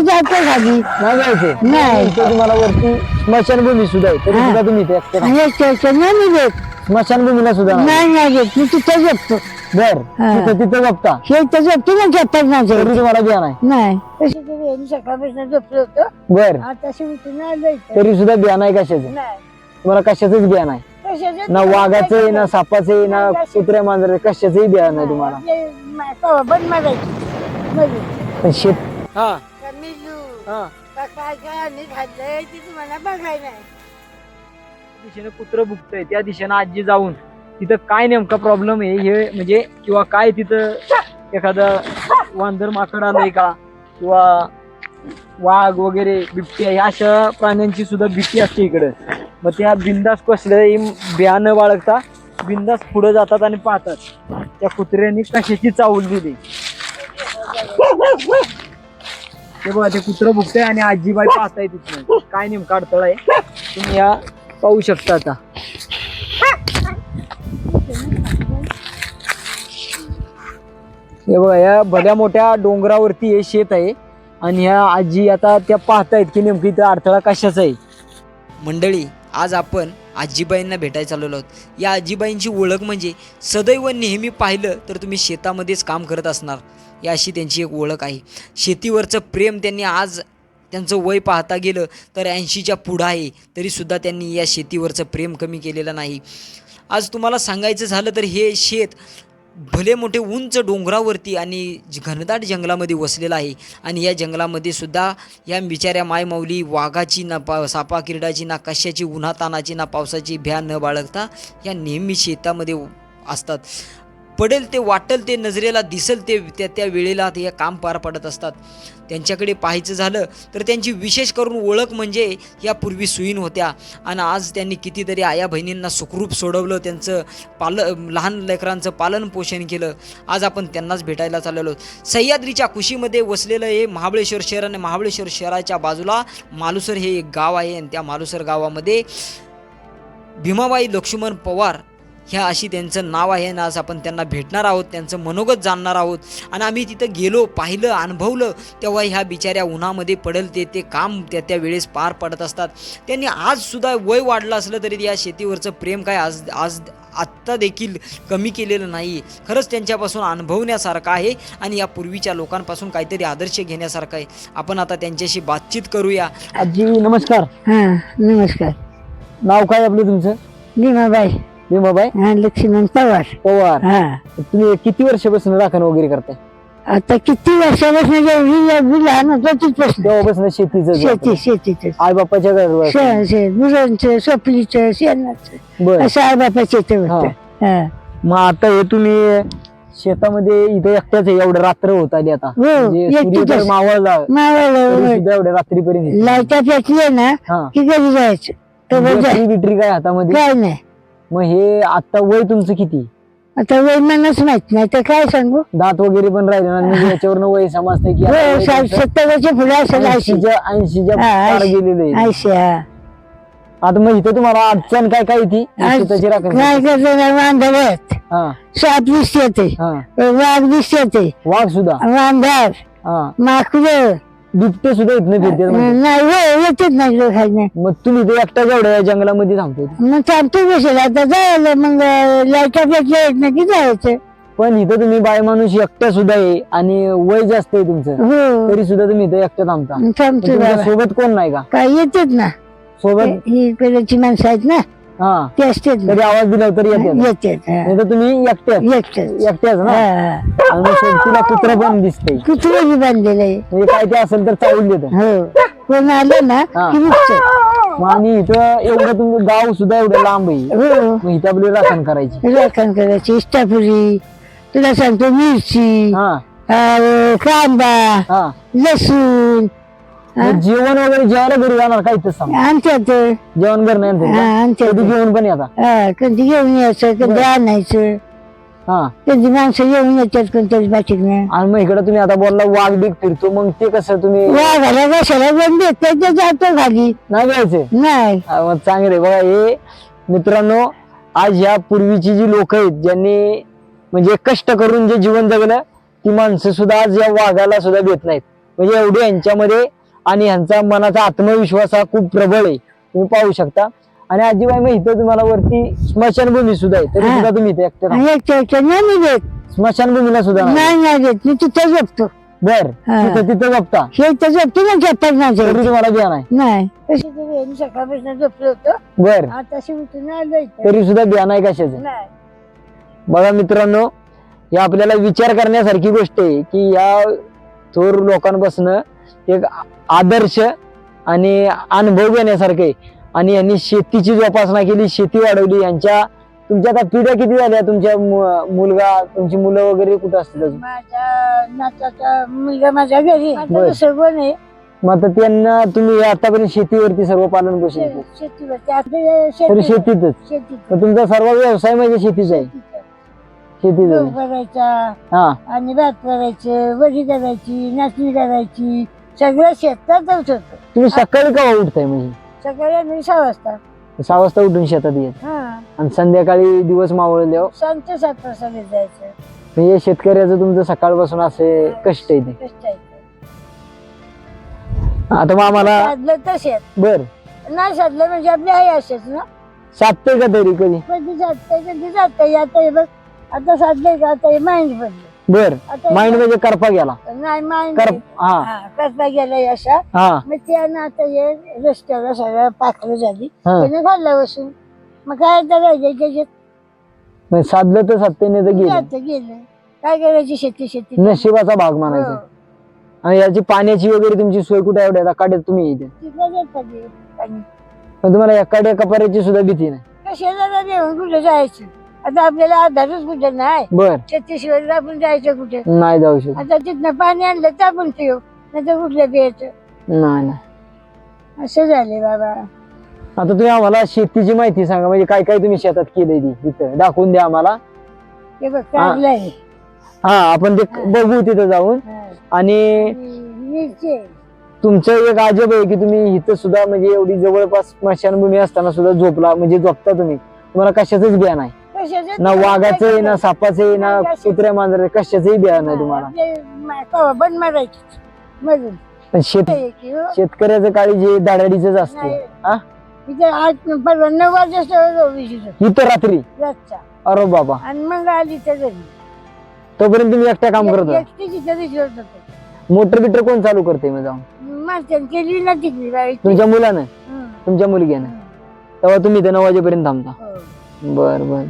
जण खाली नाही. जायचे नाही. इथे तुम्हाला वरती स्मशानभूमी सुद्धा आहे. तरी हा. सुद्धा तुम्ही इथे एकटे नाही. आणि एकट्याचं नाही मी देत. स्मशानभूमीला सुद्धा नाही. नाही नाही देत. मी तिथं बर. हा. तिथं तिथं बघता ना माझं तरी तुम्हाला बिया नाही नाही. तशी तरी यांनी सकाळपासून झोपलो होतो. बर. आता उठून आलं इथं. तरी सुद्धा बिया नाही कशाचं? नाही. तुम्हाला कशाचंच बिया नाही कशाचं ना वाघाचं आहे, ना सापाचं आहे, ना कुत्र्या मांजर कशाचंही बिया नाही तुम्हाला. आपले मा- कवा बंद मारायची. मध्ये. पण शेत हा. हा. खाल्लंय ते तुम्हाला बघाय नाही. दिशेने कुत्र बुकतय त्या दिशेने आजी जाऊन तिथं काय नेमका प्रॉब्लेम आहे हे म्हणजे किंवा काय तिथं एखादं वांदर माकड आलंय का? किंवा वाघ वगैरे बिबट्या ह्या अशा प्राण्यांची सुद्धा भीती असते इकडं. मग त्या बिंदास कसल्याही बिया न बाळगता बिंदास पुढे जातात आणि पाहतात. त्या कुत्र्यांनी कशाची चावल दिली? ते बघा ते कुत्र बुकतंय आणि आजीबाई पाहताय तिथे काय नेमका अडथळा आहे? तुम्ही या पाहू शकता आता. हे बघा या भल्या मोठ्या डोंगरावरती हे शेत आहे. आणि ह्या आजी आता त्या पाहतायत की नेमकी इथं अडथळा कशाचा आहे. मंडळी आज आपण आजीबाईंना भेटायला चाललेलो आहोत. या आजीबाईंची ओळख म्हणजे सदैव नेहमी पाहिलं तर तुम्ही शेतामध्येच काम करत असणार. या अशी त्यांची एक ओळख आहे. शेतीवरचं प्रेम त्यांनी आज त्यांचं वय पाहता गेलं तर ऐंशीच्या पुढं आहे. तरीसुद्धा त्यांनी या शेतीवरचं प्रेम कमी केलेलं नाही. आज तुम्हाला सांगायचं झालं तर हे शेत भले मोठे उंच डोंगरावरती आणि घनदाट जंगलामध्ये वसलेलं आहे आणि या जंगलामध्ये सुद्धा या बिचाऱ्या मायमाऊली वाघाची ना पा सापा किरडाची ना कशाची उन्हातानाची ना पावसाची भ्या न बाळगता या नेहमी शेतामध्ये असतात. पडेल ते वाटेल ते नजरेला दिसेल ते त्या त्या वेळेला ते काम पार पडत असतात. त्यांच्याकडे पाहायचं झालं तर त्यांची विशेष करून ओळख म्हणजे यापूर्वी सुईन होत्या. आणि आज त्यांनी कितीतरी आया बहिणींना सुखरूप सोडवलं त्यांचं पाल लहान लेकरांचं पालन पोषण केलं. आज आपण त्यांनाच भेटायला चाललेलो सह्याद्रीच्या कुशीमध्ये वसलेलं हे महाबळेश्वर शहर आणि महाबळेश्वर शहराच्या बाजूला मालुसर हे एक गाव आहे. आणि त्या मालुसर गावामध्ये भीमाबाई लक्ष्मण पवार ह्या अशी त्यांचं नाव आहे आणि आज आपण त्यांना भेटणार आहोत त्यांचं मनोगत जाणणार आहोत. आणि आम्ही तिथं गेलो पाहिलं अनुभवलं तेव्हा ह्या बिचाऱ्या उन्हामध्ये पडेल ते ते काम त्या त्या वेळेस पार पडत असतात. त्यांनी आजसुद्धा वय वाढलं असलं तरी या शेतीवरचं प्रेम काय आज आज आत्ता देखील कमी केलेलं नाही. खरंच त्यांच्यापासून अनुभवण्यासारखं आहे आणि या पूर्वीच्या लोकांपासून काहीतरी आदर्श घेण्यासारखं आहे. आपण आता त्यांच्याशी बातचीत करूया. आजी नमस्कार. हा नमस्कार. नाव काय आपलं तुमचं? भीमाबाई. भीमाबाई? हा लक्ष्मण पवार. पवार. हा. तुम्ही किती वर्षापासून राखण वगैरे करताय? आता किती वर्षापासून एवढी एवढी लहान होतो तिथपासून तेव्हापासून शेतीचं शेती शेतीच. आई बापाच्या घरावर गुरांचं सोपलीचं शेणाचं. बर. असं आई बापाचे ते होतं. हा. मग आता हे तुम्ही शेतामध्ये इथे एकट्याच आहे एवढं रात्र होत आली आता. हो, म्हणजे सूर्य एकटीच तर आहे. मावळला. तरी मावळलं सुद्धा एवढ्या रात्रीपर्यंत. लाईटा पेटले ना हा. की घरी जायचं. तर. बॅटरी बिटरी काय हातामध्ये? काय नाही. मग हे आता वय तुमचं किती? आता वय मलाच माहीत नाही तर काय सांगू? दात वगैरे पण राहिले ना म्हणजे याच्यावरनं वय समजते की आता वय वय साठ- तुमचं सत्तरच्या पुढे असेल ऐंशीच्या हा, पार ऐंशी. गेलेलं आहे. हा. आता मग इथं तुम्हाला अडचण काय काय ती शेताची राखण काय करतो. वांदर आहेत हा. साप दिसते ते हा. वाघ ते वाघ सुद्धा. वांधार हा. माकडं. बिबटे सुद्धा इथनं फिरतात म्हणतात. नाही येतेच नाही मग तुम्ही ते एकट्या जेवढ्या या जंगलामध्ये थांबतो मग थांबतो कशाला? आता जायला मग लाईटा पेटल्या आहेत ना की जायचं? पण इथं तुम्ही बाय माणूस एकट्या सुद्धा आहे आणि वय जास्त आहे तुमचं. हो. तरी सुद्धा तुम्ही इथं एकट्या थांबता. मग पण थांबतो तुमच्या बाबा. सोबत कोण नाही का? काय येतेच ना? सोबत? ही माणसं आहेत ना? हा. ना तरी आवाज दिला तरी येते येतेच हा. नाही तर तुम्ही एकट्याच एकटेच. एकट्याच ना? हा. आणि मग सोबतीला कुत्र पण दिसते कुत्रे बी बांधलेलं म्हणजे काय ते असेल तर चावून देत. हो. कोण आलं ना हा. की मुक्त मग आणि इथं एवढं तुमचं गाव सुद्धा एवढं लांब आहे. हो. मग इथं आपली राखण करायची. राखण करायची. इष्टापुरी तुला सांगतो मिरची हा. अं, कांदा हा. लसूण मग जेवण वगैरे जेवायला घरी जाणार काय इथं सांग. आणतात जेवण घर नाही आणतात हा, का? आणतात कधी घेऊन पण येतात हा, कधी घेऊन यायचं कधी आणायचं. हा. कधी माणसं येऊन येतात कोणत्याच बाटीकनं आणि मग इकडे तुम्ही आता बोलला वाघ बीक फिरतो मग ते कसं तुम्ही वाघाला कशाला बंद देत ते जातो खाली. नाही घ्यायचे नाही. हा, मग चांगले बघा हे मित्रांनो आज ह्या पूर्वीची जी लोक आहेत ज्यांनी म्हणजे कष्ट करून जे जीवन जगलं ती माणसं सुद्धा आज या वाघाला सुद्धा देत नाहीत. म्हणजे एवढे यांच्यामध्ये आणि यांचा मनाचा आत्मविश्वास हा खूप प्रबळ आहे. तुम्ही पाहू शकता. आणि आजीबाई मग इथं तुम्हाला वरती स्मशानभूमी सुद्धा आहे. तरी. सुद्धा तुम्ही इथे एकटे राहा. नाही देत. स्मशानभूमीला सुद्धा नाही. नाही नाही देत. मी तिथं झोपतो बर. तिथं तिथं बघता. हे तर झोपतो ना तरी तुम्हाला बिया नाही नाही. तशी सकाळपासून झोपलो होतो बर. आता उठून. तरी सुद्धा बिया नाही कशाचं? नाही. बघा मित्रांनो हे आपल्याला विचार करण्यासारखी गोष्ट आहे की या थोर लोकांपासून एक आदर्श आणि अनुभव घेण्यासारखं. आणि यांनी शेतीची जोपासना केली शेती वाढवली. यांच्या तुमच्या आता पिढ्या किती झाल्या? तुमच्या मुलगा तुमची मुलं वगैरे कुठं अजून? माझ्या नाताचा मुलगा माझ्या घरी. बर. मग आता त्यांना तुम्ही आतापर्यंत शेतीवरती सर्व पालन पोषण केलं. शेतीवरती. आता तरी शेती शेतीतच. शेतीत. मग तुमचा सर्व व्यवसाय म्हणजे शेतीचा आहे. शेतीचा गहू. करायचा हा. आणि भात करायचं वडी करायची नाचणी करायची सगळं शेतातच होतं. तुम्ही सकाळी केव्हा उठताय म्हणजे सकाळी आम्ही सहा वाजता. सहा वाजता उठून शेतात येत हा. आणि संध्याकाळी दिवस मावळल्यावर सांजचं सात वाजता घरी जायचं म्हणजे शेतकऱ्याचं तुमचं सकाळपासून असे कष्ट आहे ते. कष्ट आहे. आता मग आम्हाला साधलं तर शेत. बर. नाही साधलं म्हणजे आपली आहे असेच ना. साधते का तरी कधी? कधी साधतंय कधी जातंय आता हे बघ. आता साधलंय का? आता हे माइंड पडलं बर. आता माइंड म्हणजे करपा गेला. नाही हा. असा हा. मग त्यानं आता हे रस्त्यावर सगळं पाखरं झाली. हा. त्याने खाल्लं बसून. मग काय आता राहिलं त्याच्यात? मग साधलं तर साधते नाही तर गेलं. जातं गेलं. काय करायची शेती शेती? नशिबाचा भाग म्हणायचा. हो. आणि याची पाण्याची वगैरे तुमची सोय कुठे एवढ्या आता काढत तुम्ही इथे. तिकडे पाणी. पण तुम्हाला या काड्या कपाऱ्याची सुद्धा भीती नाही. कशाला कुठे जायचं? आता आपल्याला आधारच कुठे नाही. बर. छत्तीसगडला आपण जायचं कुठे? नाही जाऊ शकत. आता तिथनं पाणी आणलं तर आपण ठेव नाही तर कुठलं प्यायचं? नाही नाही. असं झाले बाबा. आता तुम्ही आम्हाला शेतीची माहिती सांगा म्हणजे काय काय तुम्ही शेतात केलंय ती इथं? दाखवून द्या आम्हाला. हे बघ हा आपण ते बघू तिथं जाऊन. आणि मिरची आहे. तुमचं एक अजब आहे की तुम्ही इथं सुद्धा म्हणजे एवढी जवळपास स्मशानभूमी असताना सुद्धा झोपला म्हणजे झोपता तुम्ही. तुम्हाला कशाचंच बिया नाही कशाचं ना वाघाचं आहे ना? सापाचं आहे ना कुत्र्या मांजराचं कशाचंही बिया नाही तुम्हाला. मा- बंद मारायची. पण शेत हो? शेतकऱ्याचं काळी जे धाडाडीच असते. नाही. हा? इथे आठ परवा नऊ वाजता विजिट इथं. रात्री? अरे बाबा. आणि मग आली तर घरी. तोपर्यंत तुम्ही एकट्या काम करत होता. होतो मोटर बिटर कोण चालू करते मग जाऊन? माणसाने केली ना तिकडी बाईची. तुमच्या मुलानं? हं. तुमच्या मुलग्यानं? हं. तेव्हा तुम्ही इथं नऊ वाजेपर्यंत थांबता. हो. बर बर.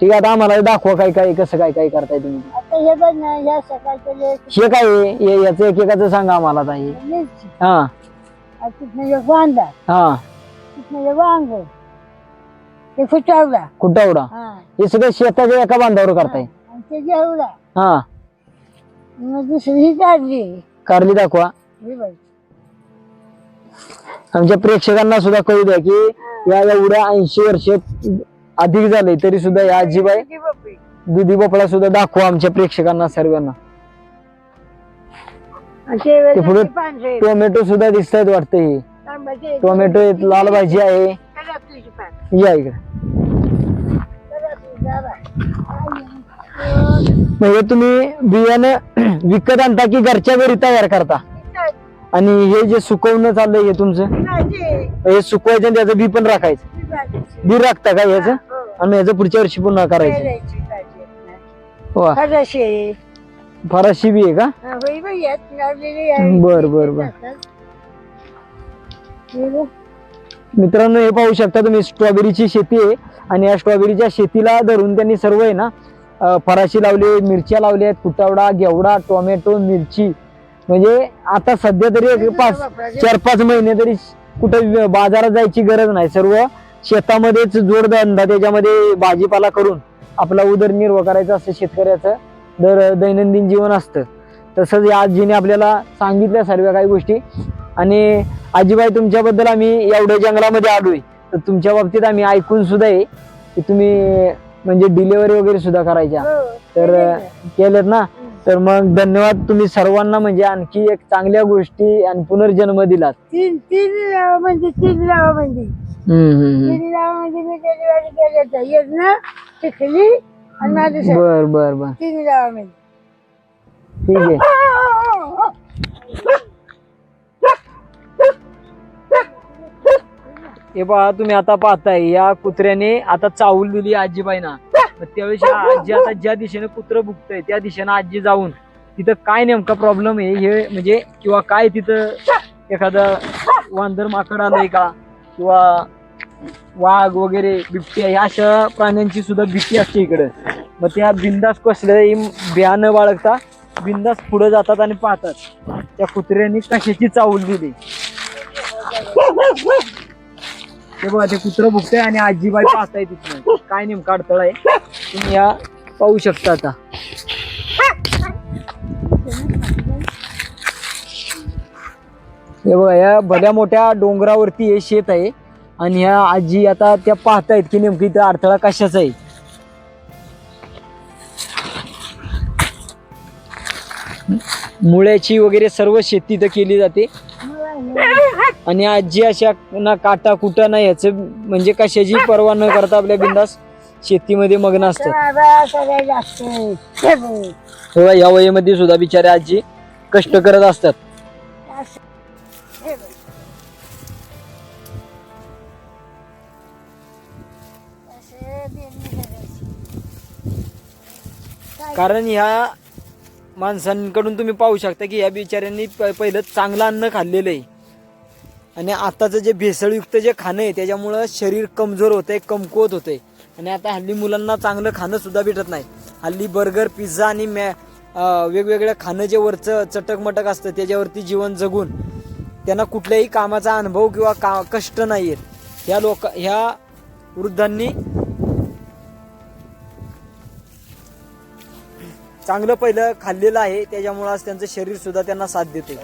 ठीक आहे आता आम्हाला दाखवा काय काय कसं काय काय करताय तुम्ही. आता हे बघ ना हे काय आहे? हे- याचं एकेकाचं सांगा आम्हाला आता हे. हा. आणि तिथनं एक वांदा. हा. तिथनं एक वांग. ते फुटावला कुठवडा? हा. हे सगळं शेताच्या एका बांधावर करताय. आणि ते जेवला हा. मग दुसरी ही काढली कारली दाखवा. हे बघ. आमच्या प्रेक्षकांना सुद्धा कळू द्या की या एवढ्या ऐंशी वर्ष अधिक झाले तरी सुद्धा या आजीबाई. दुधी भोपळा सुद्धा दाखवा आमच्या प्रेक्षकांना सर्वांना. ते पुढे- टोमॅटो सुद्धा दिसत आहेत वाटतं हे. तांब्याचे- टोमॅटो लाल भाजी आहे. या इकडे. म्हणजे तुम्ही बियाणं विकत आणता की घरच्या घरी तयार करता? आणि हे जे सुकवणं चाललंय हे तुमचं? हे सुकवायचं आणि त्याचं बी पण राखायचं. बी राखता का याचं हो. आणि याचं पुढच्या वर्षी पुन्हा करायचं. वा आहे. फराशी बी आहे का हा, होय बाई, यात लावलेली आहे. बर, बर, बर. हे बघ. मित्रांनो हे पाहू शकता तुम्ही स्ट्रॉबेरीची शेती आहे आणि या स्ट्रॉबेरीच्या शेतीला धरून त्यांनी सर्व आहे ना अं, फराशी लावली मिरच्या लावल्या आहेत कुटावडा घेवडा टोमॅटो मिरची म्हणजे आता सध्या तरी एक पाच चार पाच महिने तरी कुठं बाजारात जायची गरज नाही सर्व शेतामध्येच जोडधंदा त्याच्यामध्ये भाजीपाला करून आपला उदरनिर्वाह करायचा असं शेतकऱ्याचं. दर दैनंदिन जीवन असतं. तसंच या आजीने आपल्याला सांगितल्या सर्व काही गोष्टी. आणि आजीबाई तुमच्याबद्दल आम्ही एवढ्या जंगलामध्ये आलोय. तर तुमच्या बाबतीत आम्ही ऐकून सुद्धा आहे की तुम्ही म्हणजे डिलिव्हरी वगैरे सुद्धा करायच्या. हो, तर आहे. केलेत ना? तर मग धन्यवाद तुम्ही सर्वांना म्हणजे आणखी एक चांगल्या गोष्टी आणि पुनर्जन्म दिलात. तीन तीन म्हणजे तीन म्हणजे. मी डिलिव्हरी केलं ना चिखली आणि माझं सर. बर बर बर. तीन ठीक आहे. हे पहा तुम्ही आता पाहताय या कुत्र्याने आता चावल दिली आजीबाईना. मग त्यावेळेस या आजी आता ज्या दिशेने कुत्र भुकतय त्या दिशेने आजी जाऊन तिथं काय नेमका प्रॉब्लेम आहे हे म्हणजे किंवा काय तिथं एखादं वांदर माकड आलंय का? किंवा वाघ वगैरे बिबट्या ह्या अशा प्राण्यांची सुद्धा भीती असते इकडं. मग त्या बिंदास कसल्याही बिया न बाळगता बिंदास पुढे जातात आणि पाहतात. त्या कुत्र्यांनी कशाची चावल दिली? ते बघा ते कुत्र भुकतंय आणि आजीबाई पाहताय तिथं काय नेमका अडथळा आहे? तुम्ही या पाहू शकता आता. हे बघा या भल्या मोठ्या डोंगरावरती हे शेत आहे. आणि ह्या आजी आता त्या पाहतायत की नेमकी इथं अडथळा कशाचा आहे. मुळ्याची वगैरे सर्व शेती इथं केली जाते. आणि आजी अशा ना काटा कुटा नाही याच म्हणजे कशाची पर्वा न करता आपल्या बिंदास शेतीमध्ये मग्न असतात. तेव्हा या वयामध्ये सुद्धा बिचारे आजी कष्ट करत असतात. कारण ह्या माणसांकडून तुम्ही पाहू शकता की या बिचाऱ्यांनी प- पहिलं चांगलं अन्न खाल्लेलं आहे. आणि आताचं जे भेसळयुक्त जे खाणं आहे त्याच्यामुळं शरीर कमजोर होतंय कमकुवत होतंय. आणि आता हल्ली मुलांना चांगलं खाणं सुद्धा भेटत नाही. हल्ली बर्गर पिझ्झा आणि मॅ वेगवेगळं खाणं जे वरचं चटक मटक असतं त्याच्यावरती जीवन जगून त्यांना कुठल्याही कामाचा अनुभव किंवा का कष्ट नाही आहेत ह्या लोक ह्या वृद्धांनी चांगलं पहिलं खाल्लेलं आहे त्याच्यामुळे आज त्यांचं शरीर सुद्धा त्यांना साथ देते.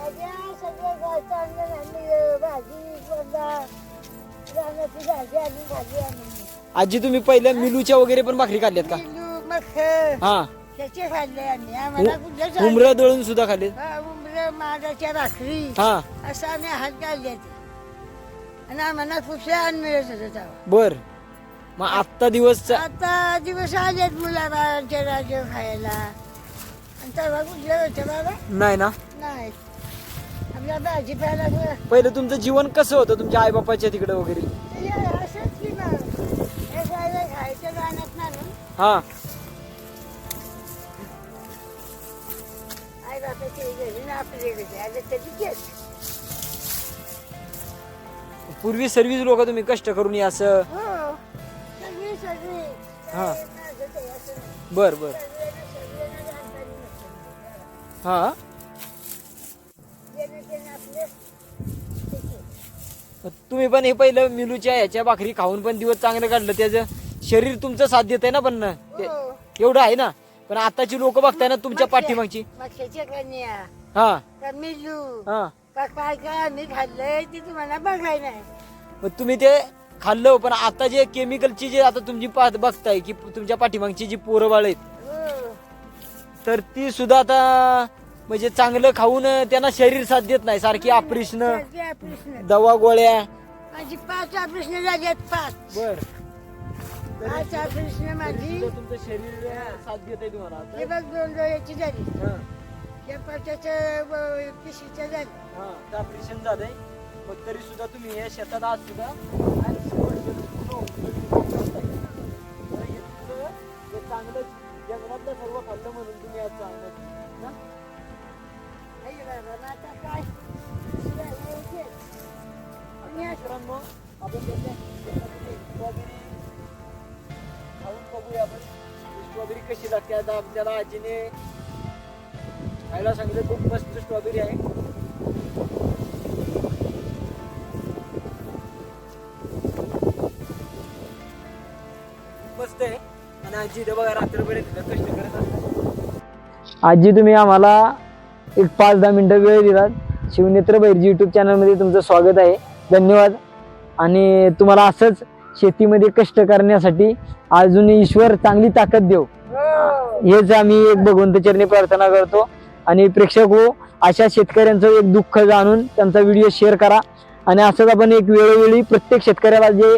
आजी तुम्ही पहिल्या मिलूच्या वगैरे पण भाकरी खाल्ल्यात का? हा. उमरं दळून सुद्धा खाल्ले भाकरी. हा. असं आम्ही हात काढले आणि आम्हाला अन्न मिळत होतं बर. मग आत्ता दिवस आता दिवस आलेत मुलाबाळांचे राज्य खायला. नाही ना? पहिलं तुमचं जीवन कसं होतं तुमच्या तिकडे वगैरे? हे हे हा. आई बापाच्या आले तरी तेच पूर्वी सर्वीच लोक तुम्ही कष्ट करून या असं? हो. हा. बर बर. हा. तुम्ही पण हे पहिलं मिलूच्या ह्याच्या भाकरी खाऊन पण दिवस चांगलं काढलं. त्याचं शरीर तुमचं साथ देत आहे ना पण. हो. एवढं आहे ना. पण आताची लोक बघताय ना तुमच्या पाठीमागची. हा. हा. का काय काय आम्ही खाल्लंय ते तुम्हाला बघाय नाही. मग तुम्ही ते खाल्लं पण आता जे केमिकलची जे आता तुमची बघताय की तुमच्या पाठीमागची जी पोरं बाळ आहेत तर ती सुद्धा आता म्हणजे चांगलं खाऊन त्यांना शरीर साथ देत नाही. सारखी ऑपरेशन दवा गोळ्या. माझी पाच ऑपरेशन झाली आहेत पाच. बर. पाच ऑपरेशन माझी. तुमचं शरीर साथ देत आहे तुम्हाला? हे बघ दोन डोळ्याची झाली. हा, त्या पाच्याचं पिशीचं झाली. हा, ते ऑपरेशन झालंय. मग तरी सुद्धा तुम्ही या शेतात आज सुद्धा. आज शेवटचं पूर्ण उपयोगी करताय. तर हे तुमचं हे चांगलं जंगलातलं सर्व खाल्लं म्हणून तुम्ही आज ना? नाही आता काय मित्रांनो आपण स्ट्रॉबेरी खाऊन बघूया आपण. स्ट्रॉबेरी कशी लागते? आता आपल्याला आजीने खायला सांगितलं खूप मस्त स्ट्रॉबेरी आहे. आजी बघा कष्ट करत असतात. आजी तुम्ही आम्हाला एक पाच दहा मिनिटं वेळ दिलात. शिवनेत्र बहिरजी युट्यूब चॅनलमध्ये तुमचं स्वागत आहे. धन्यवाद. आणि तुम्हाला असंच शेतीमध्ये कष्ट करण्यासाठी अजून ईश्वर चांगली ताकद देव. हेच आम्ही एक भगवंत चरणी प्रार्थना करतो. आणि प्रेक्षक हो अशा शेतकऱ्यांचं एक दुःख जाणून त्यांचा व्हिडिओ शेअर करा. आणि असंच आपण एक वेळोवेळी प्रत्येक शेतकऱ्याला जे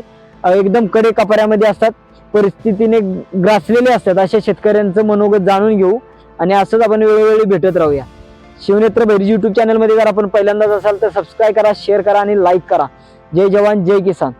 एकदम कडे कपाऱ्यामध्ये असतात परिस्थितीने ग्रासलेले असतात अशा शेतकऱ्यांचं मनोगत जाणून घेऊ आणि असंच आपण वेळोवेळी भेटत राहूया. शिवनेत्र भैरी युट्यूब चॅनलमध्ये जर आपण पहिल्यांदाच असाल तर सबस्क्राईब करा शेअर करा आणि लाईक करा. जय जवान जय किसान.